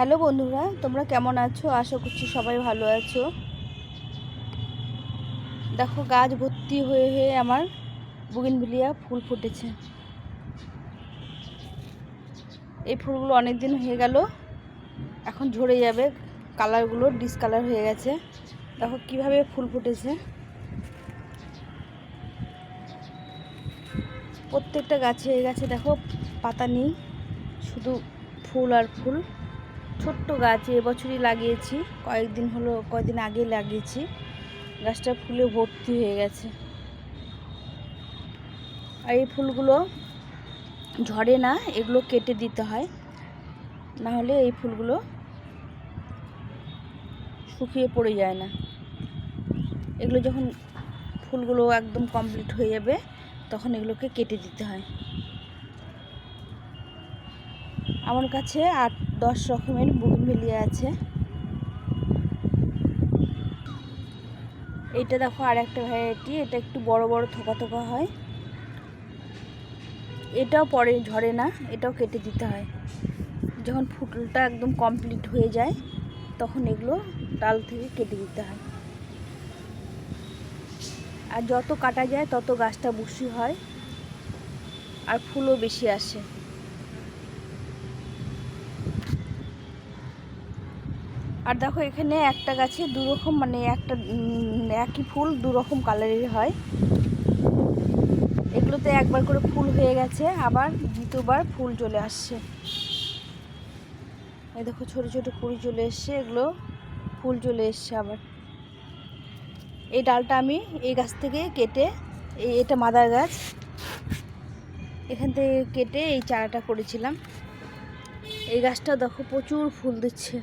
Hello বন্ধুরা, তোমরা কেমন আছো? আশা করছি সবাই ভালো আছো। দেখো গাছ ভর্তি হয়ে হয়ে আমার বুগিনভিলিয়া ফুল ফুটেছে। এই ফুলগুলো অনেক দিন হয়ে গেল, এখন ঝরে যাবে। কালারগুলো ডিসকালার হয়ে গেছে। দেখো কীভাবে ফুল ফুটেছে। প্রত্যেকটা গাছে গাছে, দেখো পাতা নেই, শুধু ফুল আর ফুল। ছোট্ট গাছ এবছরই লাগিয়েছি। কয়েকদিন হলো, কয়েকদিন আগে লাগিয়েছি। গাছটা ফুলে ভর্তি হয়ে গেছে। আর এই ফুলগুলো ঝরে না, এগুলো কেটে দিতে হয়। না হলে এই ফুলগুলো শুকিয়ে পড়ে যায় না। এগুলো যখন ফুলগুলো একদম কমপ্লিট হয়ে যাবে, তখন এগুলোকে কেটে দিতে হয়। আমার কাছে আট দশ রকমের বুগনভেলিয়া আছে। এটা দেখো আর একটা ভ্যারাইটি এটা একটু বড় বড় থোকা থোকা হয়। এটাও পরে ঝরে না, এটাও কেটে দিতে হয়। যখন ফুলটা একদম কমপ্লিট হয়ে যায়, তখন এগুলো ডাল থেকে কেটে দিতে হয়। আর যত কাটা যায়, তত গাছটা বুসি হয়, আর ফুলও বেশি আসে। আর দেখো এখানে একটা গাছে দু রকম মানে একটা একই ফুল দুরকম কালারের হয়। এগুলোতে একবার করে ফুল হয়ে গেছে, আবার দ্বিতীয়বার ফুল চলে আসছে। এই দেখো ছোট ছোট কুড়ি চলে এসছে, এগুলো ফুল চলে এসছে আবার। এই ডালটা আমি এই গাছ থেকে কেটে, এই এটা মাদার গাছ, এখান থেকে কেটে এই চারাটা করেছিলাম। এই গাছটা দেখো প্রচুর ফুল দিচ্ছে।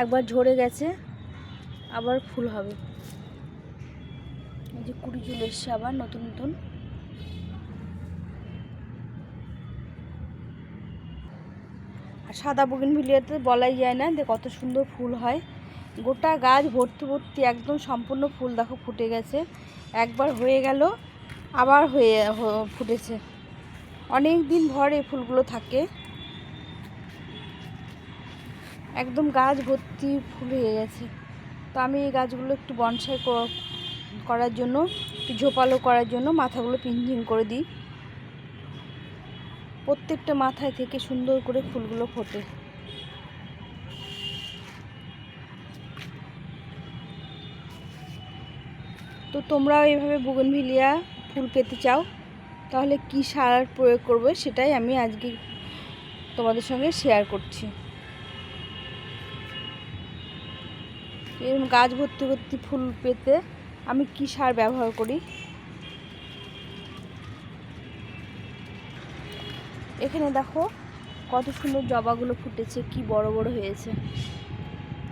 একবার ঝরে গেছে, আবার ফুল হবে। এই যে কুড়ি চলে এসছে আবার নতুন নতুন। আর সাদা বুগিনভিলিয়াতে বলাই যায় না যে কত সুন্দর ফুল হয়। গোটা গাছ ভর্তি ভর্তি একদম সম্পূর্ণ ফুল দেখো ফুটে গেছে। একবার হয়ে গেল, আবার হয়ে ফুটেছে। অনেক দিন ভর এই ফুলগুলো থাকে। একদম গাছ ভর্তি ফুল হয়ে গেছে। তো আমি এই গাছগুলো একটু বনসাই করার জন্য, একটু ঝোপালো করার জন্য মাথাগুলো পিঞ্জিং করে দিই। প্রত্যেকটা মাথায় থেকে সুন্দর করে ফুলগুলো ফোটে। তো তোমরাও এইভাবে বুগনভিলিয়া ফুল পেতে চাও, তাহলে কি সার প্রয়োগ করবে সেটাই আমি আজকে তোমাদের সঙ্গে শেয়ার করছি। এরকম গাছ ভর্তি ভর্তি ফুল পেতে আমি কি সার ব্যবহার করি? এখানে দেখো কত সুন্দর জবাগুলো ফুটেছে, কি বড় বড় হয়েছে।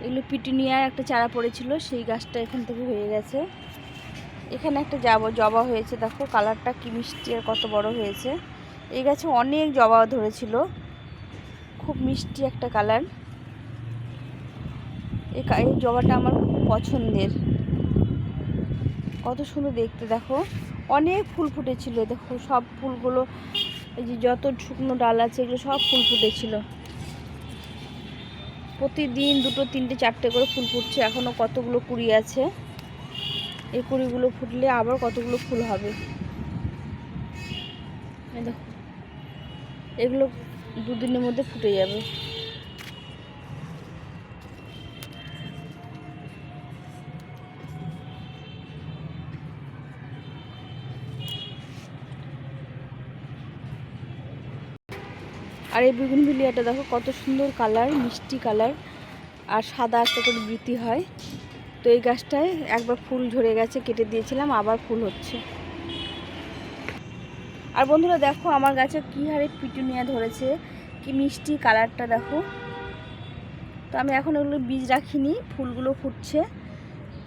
এগুলো পিটুনিয়ার একটা চারা পড়েছিল, সেই গাছটা এখান থেকে হয়ে গেছে। এখানে একটা জবা জবা হয়েছে, দেখো কালারটা কি মিষ্টি আর কত বড় হয়েছে। এই গাছে অনেক জবা ধরেছিল, খুব মিষ্টি একটা কালার। এই জবাটা আমার খুব পছন্দের। কত সুন্দর দেখতে, দেখো। অনেক ফুল ফুটেছিল, দেখো, সব ফুলগুলো, এই যে যত শুকনো ডাল আছে, এগুলো সব ফুল ফুটেছিল। প্রতিদিন দুটো, তিনটে, চারটে করে ফুল ফুটছে এখনও কতগুলো কুড়ি আছে। এই কুড়িগুলো ফুটলে আবার কতগুলো ফুল হবে। দেখো, এগুলো দুদিনের মধ্যে ফুটে যাবে। আর এই বিগুনভিলিয়াটা দেখো কত সুন্দর কালার, মিষ্টি কালার আর সাদা একটা করে বৃতি হয়। তো এই গাছটায় একবার ফুল ঝরে গেছে, কেটে দিয়েছিলাম, আবার ফুল হচ্ছে। আর বন্ধুরা দেখো আমার গাছে কী হারে পিটুনিয়া ধরেছে, কি মিষ্টি কালারটা দেখো। তো আমি এখন ওগুলো বীজ রাখিনি, ফুলগুলো ফুটছে।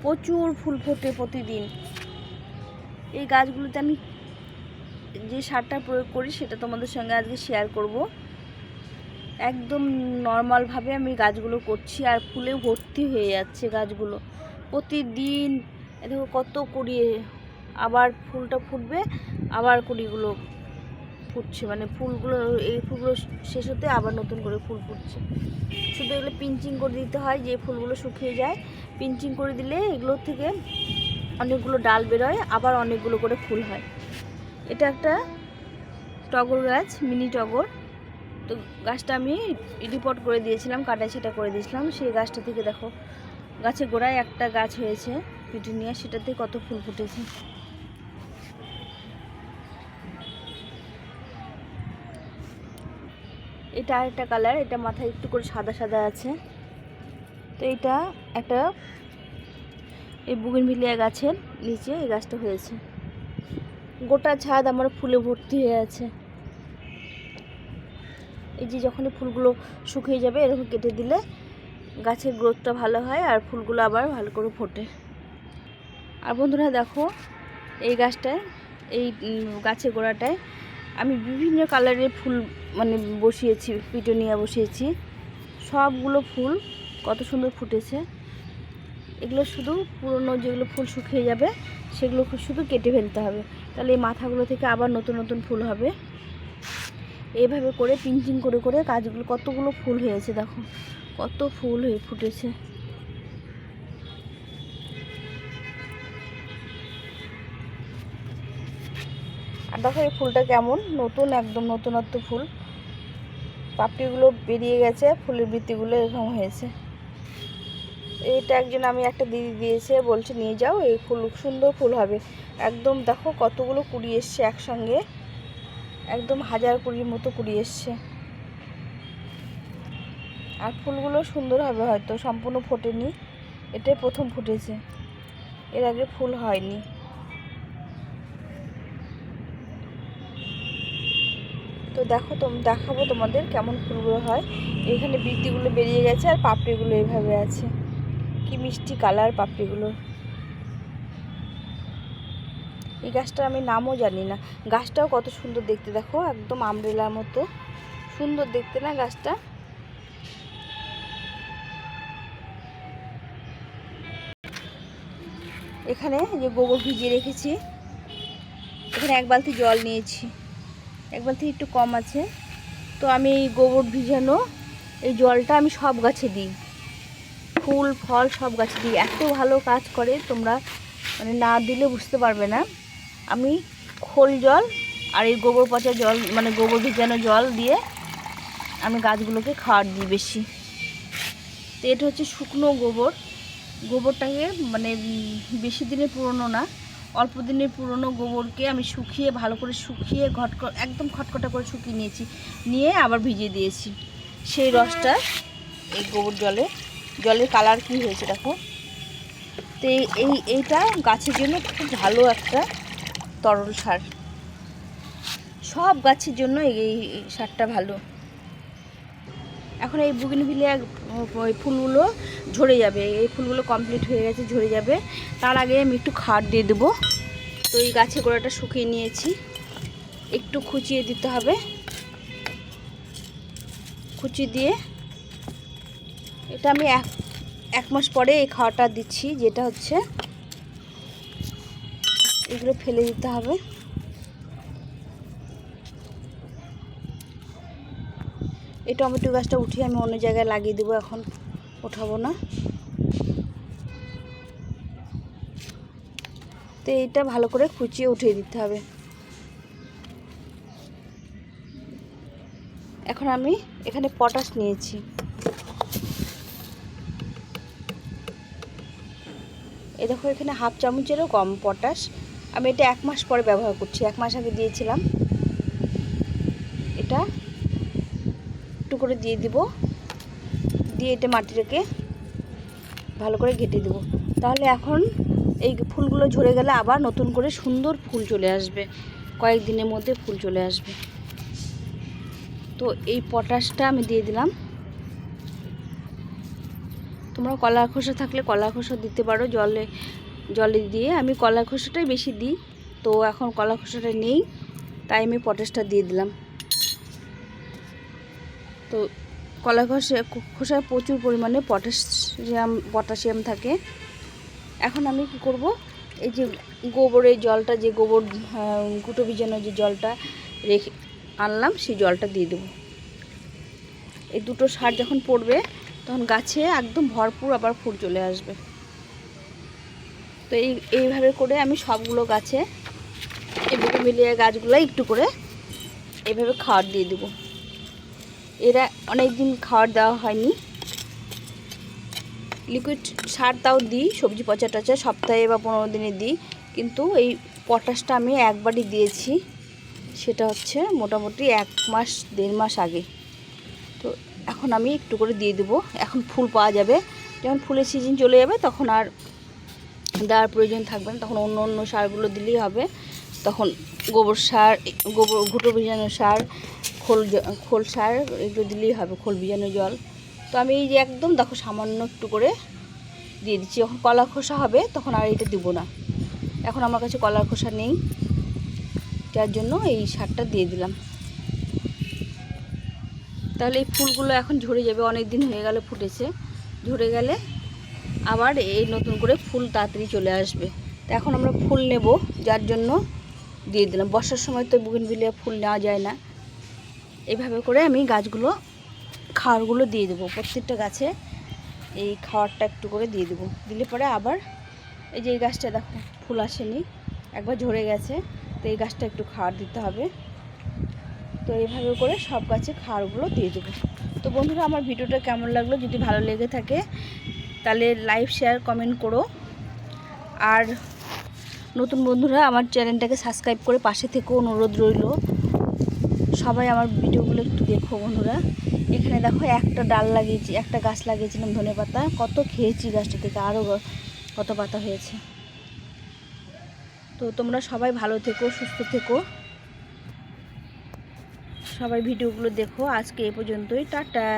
প্রচুর ফুল ফোটে প্রতিদিন। এই গাছগুলোতে আমি যে সারটা প্রয়োগ করি সেটা তোমাদের সঙ্গে আজকে শেয়ার করব। একদম নর্মালভাবে আমি গাছগুলো করছি আর ফুলে ভর্তি হয়ে যাচ্ছে গাছগুলো। প্রতিদিন দেখো কত কুড়ি আবার ফুলটা ফুটবে, আবার কুড়িগুলো ফুটছে। মানে ফুলগুলো, এই ফুলগুলো শেষ হতে আবার নতুন করে ফুল ফুটছে। শুধু এগুলো পিঞ্চিং করে দিতে হয় যে ফুলগুলো শুকিয়ে যায়। পিঞ্চিং করে দিলে এগুলোর থেকে অনেকগুলো ডাল বেরোয়, আবার অনেকগুলো করে ফুল হয়। এটা একটা টগর গাছ, মিনি টগর। তো গাছটা আমি রিপোর্ট করে দিয়েছিলাম কাটা সেটা করে দিয়েছিলাম। সেই গাছটা থেকে দেখো গাছের গোড়ায় একটা গাছ হয়েছে পিটুনিয়া সেটাতে কত ফুল ফুটেছে। এটা আরেকটা কালার এটা মাথায় একটু করে সাদা সাদা আছে। তো এটা একটা এই বুগিন বুগিনভিলিয়া গাছের নিচে এই গাছটা হয়েছে। গোটা ছাদ আমার ফুলে ভর্তি হয়ে আছে। এই যে যখন এই ফুলগুলো শুকিয়ে যাবে, এরকম কেটে দিলে গাছের গ্রোথটা ভালো হয় আর ফুলগুলো আবার ভালো করে ফোটে। আর বন্ধুরা দেখো, এই গাছটায়, এই গাছের গোড়াটায় আমি বিভিন্ন কালারের ফুল মানে বসিয়েছি, পিটুনিয়া বসিয়েছি। সবগুলো ফুল কত সুন্দর ফুটেছে। এগুলো শুধু পুরনো যেগুলো ফুল শুকিয়ে যাবে সেগুলো শুধু কেটে ফেলতে হবে। তাহলে এই মাথাগুলো থেকে আবার নতুন নতুন ফুল হবে। এইভাবে করে পিঞ্চিং করে করে গাছগুলো কতগুলো ফুল হয়েছে দেখো। কত ফুল হয়ে ফুটেছে। আর দেখো এই ফুলটা কেমন? নতুন, একদম নতুনত্ব ফুল। পাপড়িগুলো বেরিয়ে গেছে, ফুলের বৃত্তিগুলো এরকম হয়েছে। এইটা একজন আমি একটা দিদি দিয়েছে, বলছে, নিয়ে যাও, এই ফুল, সুন্দর ফুল হবে। একদম দেখো কতগুলো কুড়ি এসছে একসঙ্গে। একদম হাজার কুড়ির মতো কুড়ি এসছে। আর ফুলগুলো সুন্দর হবে হয়তো, সম্পূর্ণ ফোটেনি। এটাই প্রথম ফুটেছে। এর আগে ফুল হয়নি। তো দেখো তোম, দেখাবো তোমাদের কেমন ফুলগুলো হয়। এখানে বৃত্তিগুলো বেরিয়ে গেছে আর পাপড়িগুলো এইভাবে আছে। কি মিষ্টি কালার পাপড়িগুলো এই গাছটার আমি নামও জানি না। গাছটাও কত সুন্দর দেখতে, দেখো, একদম আমব্রেলার মতো। সুন্দর দেখতে না গাছটা? এখানে যে গোবর ভিজিয়ে রেখেছি, এখানে এক বালতি জল নিয়েছি। এক বালতি একটু কম আছে। তো আমি এই গোবর ভিজানো এই জলটা আমি সব গাছে দিই। ফুল, ফল সব গাছে দিই। এত ভালো কাজ করে তোমরা মানে না দিলে বুঝতে পারবে না। আমি খোল জল আর এই গোবর পচা জল মানে গোবর ভিজানো জল দিয়ে আমি গাছগুলোকে খাওয়ার দিই বেশি। তো এটা হচ্ছে শুকনো গোবর। গোবরটাকে মানে বেশি দিনের পুরনো না, অল্প দিনের পুরনো গোবরকে আমি শুকিয়ে, ভালো করে শুকিয়ে ঘট একদম খটখটা করে শুকিয়ে নিয়েছি। নিয়ে আবার ভিজিয়ে দিয়েছি। সেই রসটা এই গোবর জলে, জলের কালার কি হয়েছে দেখো? তো এই, এইটা গাছের জন্য খুব ভালো একটা তরল সার। সব গাছের জন্য এই সারটা ভালো। এখন এই বুগিনভিলিয়া ওই ফুলগুলো ঝরে যাবে। এই ফুলগুলো কমপ্লিট হয়ে গেছে, ঝরে যাবে। তার আগে আমি একটু খাট দিয়ে দেবো। তো এই গাছের গোড়াটা শুকিয়ে নিয়েছি। একটু খুচিয়ে দিতে হবে। খুচি দিয়ে এটা আমি এক এক মাস পরে এই খাওয়াটা দিচ্ছি, যেটা হচ্ছে এগুলো ফেলে দিতে হবে। এই টমেটো গাছটা উঠিয়ে আমি অন্য জায়গায় লাগিয়ে দেবো, এখন ওঠাবো না। তো এইটা ভালো করে কুচিয়ে উঠিয়ে দিতে হবে। এখন আমি এখানে পটাশ নিয়েছি। এই দেখো এখানে হাফ চামচেরও কম পটাশ। আমি এটা এক মাস পরে ব্যবহার করছি, এক মাস আগে দিয়েছিলাম। এটা একটু করে দিয়ে দিব, দিয়ে এটা মাটিটাকে ভালো করে ঘেটে দেব। তাহলে এখন এই ফুলগুলো ঝরে গেলে আবার নতুন করে সুন্দর ফুল চলে আসবে, কয়েকদিনের মধ্যে ফুল চলে আসবে। তো এই পটাশটা আমি দিয়ে দিলাম। তোমরা কলা খোসা থাকলে কলা খোসা দিতে পারো, জলে জলে দিয়ে আমি কলা খোসাটাই বেশি দিই। তো এখন কলা খোসাটা নেই, তাই আমি পটাশটা দিয়ে দিলাম। তো কলা খোসা খোসায় প্রচুর পরিমাণে পটাশিয়াম পটাশিয়াম থাকে। এখন আমি কি করব, এই যে গোবরের জলটা, যে গোবর গুঁটো ভিজানো যে জলটা রেখে আনলাম, সেই জলটা দিয়ে দেবো। এই দুটো সার যখন পড়বে, তখন গাছে একদম ভরপুর আবার ফুল চলে আসবে। তো এই, এইভাবে করে আমি সবগুলো গাছে এভাবে মিলিয়ে গাছগুলো একটু করে এভাবে খাওয়ার দিয়ে দেবো। এরা অনেক দিন খাওয়ার দেওয়া হয়নি। লিকুইড সার তাও দিই, সবজি পচা টচা সপ্তাহে বা পনেরো দিনে দিই, কিন্তু এই পটাশটা আমি একবারই দিয়েছি। সেটা হচ্ছে মোটামুটি এক মাস, দেড় মাস আগে। তো এখন আমি একটু করে দিয়ে দেবো। এখন ফুল পাওয়া যাবে। যখন ফুলের সিজন চলে যাবে, তখন আর দেওয়ার প্রয়োজন থাকবে না, তখন অন্য অন্য সারগুলো দিলেই হবে। তখন গোবর সার, গোবর, ঘুটো ভিজানো সার, খোল খোল সার, এগুলো দিলেই হবে, খোল ভিজানো জল। তো আমি এই যে একদম দেখো সামান্য একটু করে দিয়ে দিচ্ছি। যখন কলা খোসা হবে, তখন আর এটা দিব না। এখন আমার কাছে কলার খোসা নেই। যার জন্য এই সারটা দিয়ে দিলাম। তাহলে এই ফুলগুলো এখন ঝরে যাবে অনেক দিন হয়ে গেলে ফুটেছে। ঝরে গেলে আবার এই নতুন করে ফুল তাড়াতাড়ি চলে আসবে। তো এখন আমরা ফুল নেব, যার জন্য দিয়ে দিলাম। বর্ষার সময় তো বুগিনভিলিয়া ফুল নেওয়া যায় না। এইভাবে করে আমি গাছগুলো, খাওয়ারগুলো দিয়ে দেবো। প্রত্যেকটা গাছে এই খাওয়ারটা একটু করে দিয়ে দেবো। দিলে পরে আবার এই যে এই গাছটা দেখো, ফুল আসেনি, একবার ঝরে গেছে, তো এই গাছটা একটু খাওয়ার দিতে হবে। তো এইভাবে করে সব গাছে খাওয়ারগুলো দিয়ে দেবো। তো বন্ধুরা, আমার ভিডিওটা কেমন লাগল? যদি ভালো লেগে থাকে তাহলে লাইভ শেয়ার, কমেন্ট করো। আর নতুন বন্ধুরা, আমার চ্যানেলটাকে সাবস্ক্রাইব করে পাশে থেকেও অনুরোধ রইল। সবাই আমার ভিডিওগুলো একটু দেখো বন্ধুরা। এখানে দেখো একটা ডাল লাগিয়েছি, একটা গাছ লাগিয়েছিলাম ধনে পাতা। কত খেয়েছি গাছটা থেকে আরও কত পাতা হয়েছে। তো তোমরা সবাই ভালো থেকো, সুস্থ থেকো। সবাই ভিডিওগুলো দেখো। আজকে এ পর্যন্তই, টাটা।